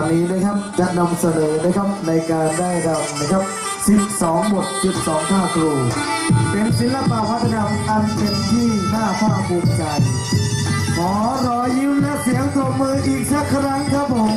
วันนี้นะครับจะนำเสนอนะครับในการได้รำนะครับ 12 บท 12ท่าครู เป็นศิลปะวัฒนธรรมอันเป็นที่น่าภาคภูมิใจ ขอรอยยิ้มและเสียงปรบมืออีกสักครั้งครับผม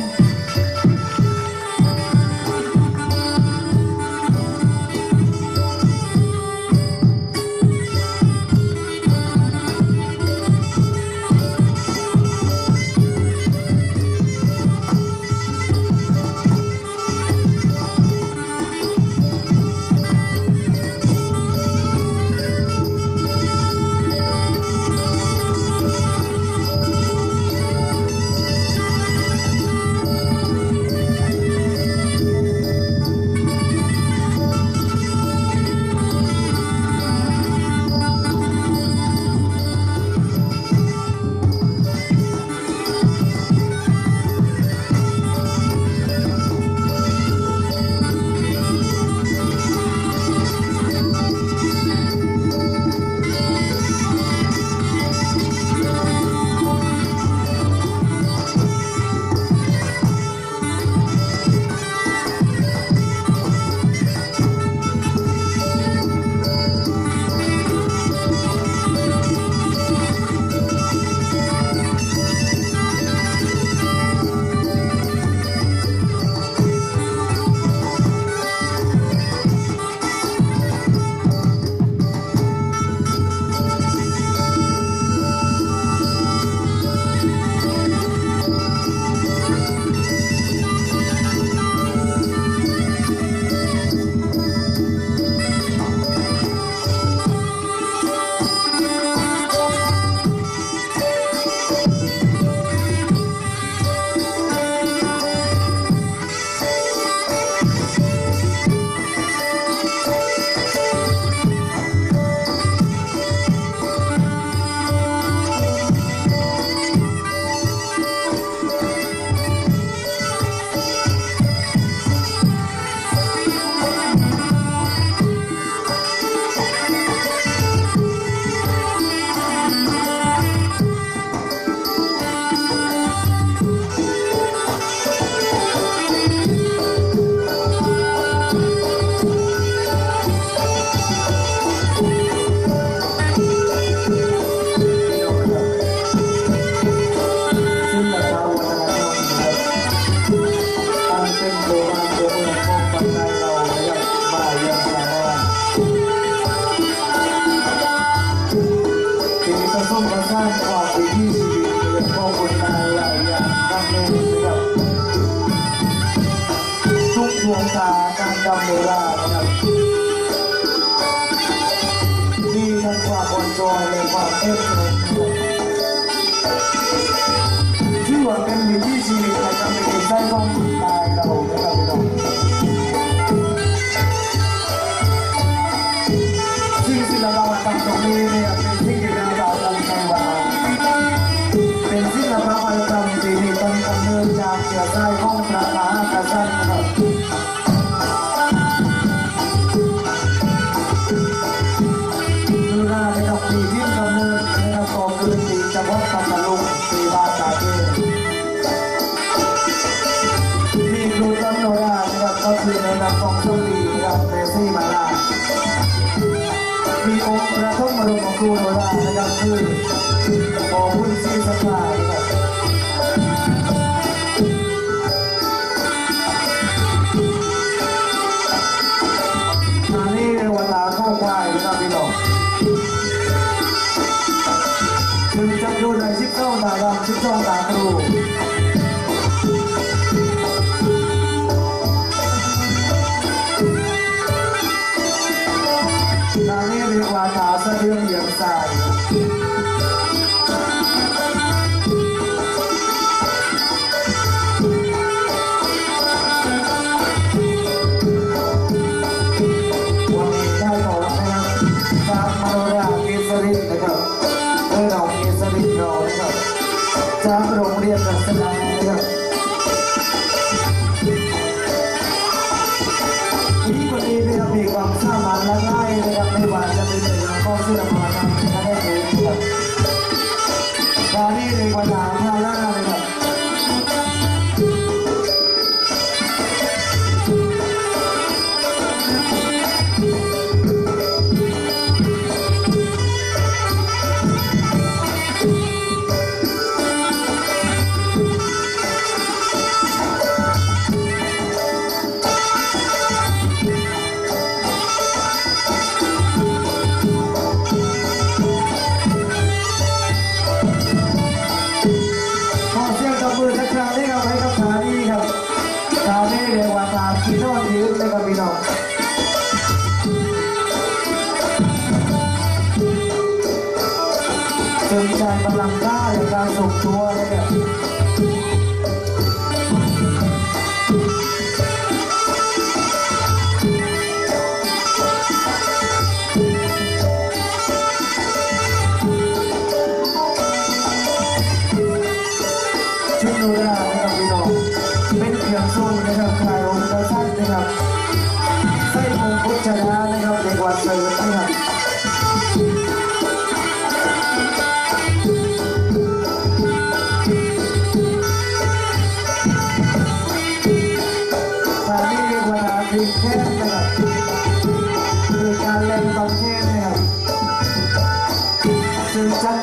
ที่ผสมผสร้างความวิถีชีวิตนะครับของคนในหลายอย่างทั้งในนะครับทุกดวงตาการดำโบราณนะครับมีทั้งความอ่อนช้อยและความเอ็นดูนะครับที่หวังกันมีที่ชีวิตนะครับ เชื้อสายของพระมหากษัตริย์นครับ ซึ่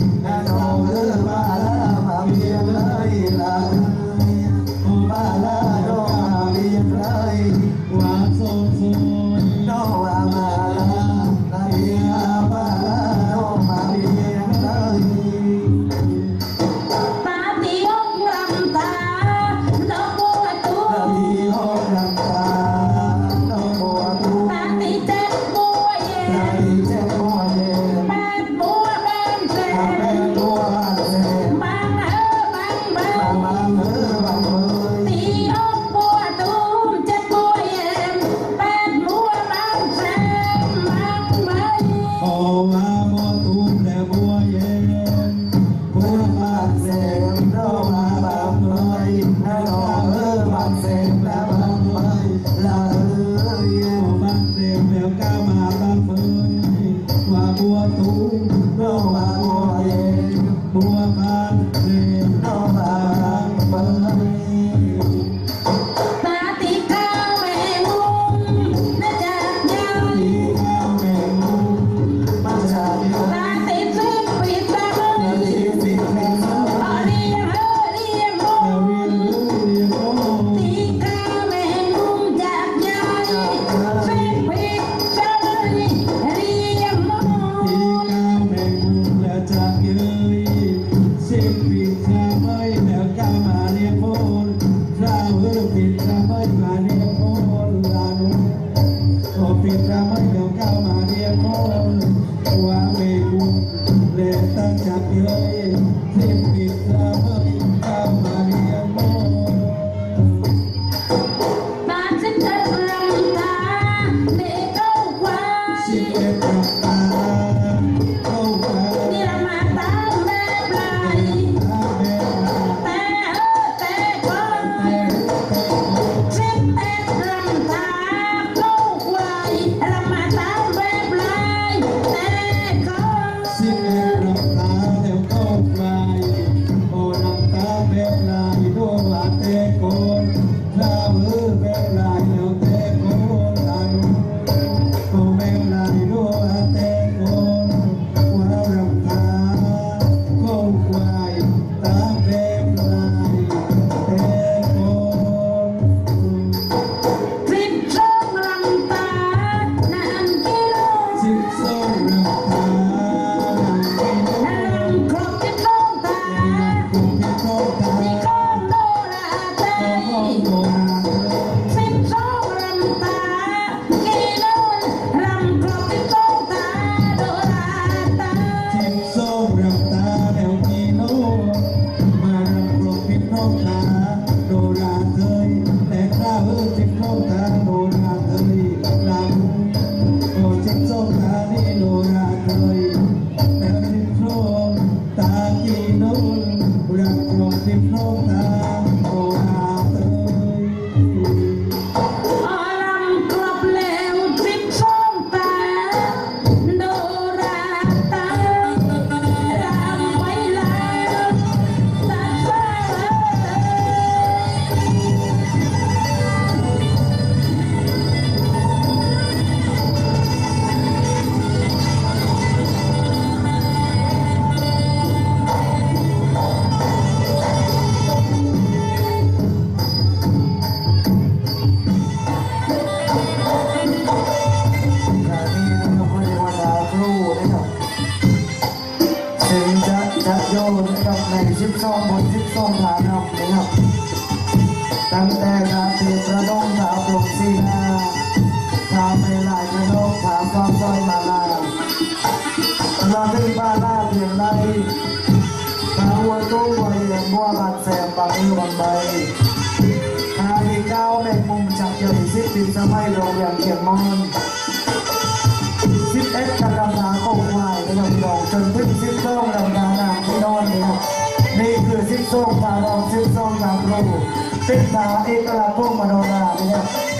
and all the Champion ราตรีประดงถาปลุกสีนาถาเวลายกระนกถาความซอยมาลาเราถึงบ้านลาเพียงไรถาวัวตู้วัวเอียงบัวบาดแสบปากมือบางใบถาดีเก้าแม่มุมจับใหญ่สิบสมัยโรงเรียนเขียนมอนสิบเอ็ดกำลังหาโค้งควายนะครับพี่น้องจนถึงสิบสองลำดานาพี่นอนนะครับนี่คือสิบสองตาดองสิบสองตาครู ศึกษาเอกลักษณ์วกมโนราเนี่ย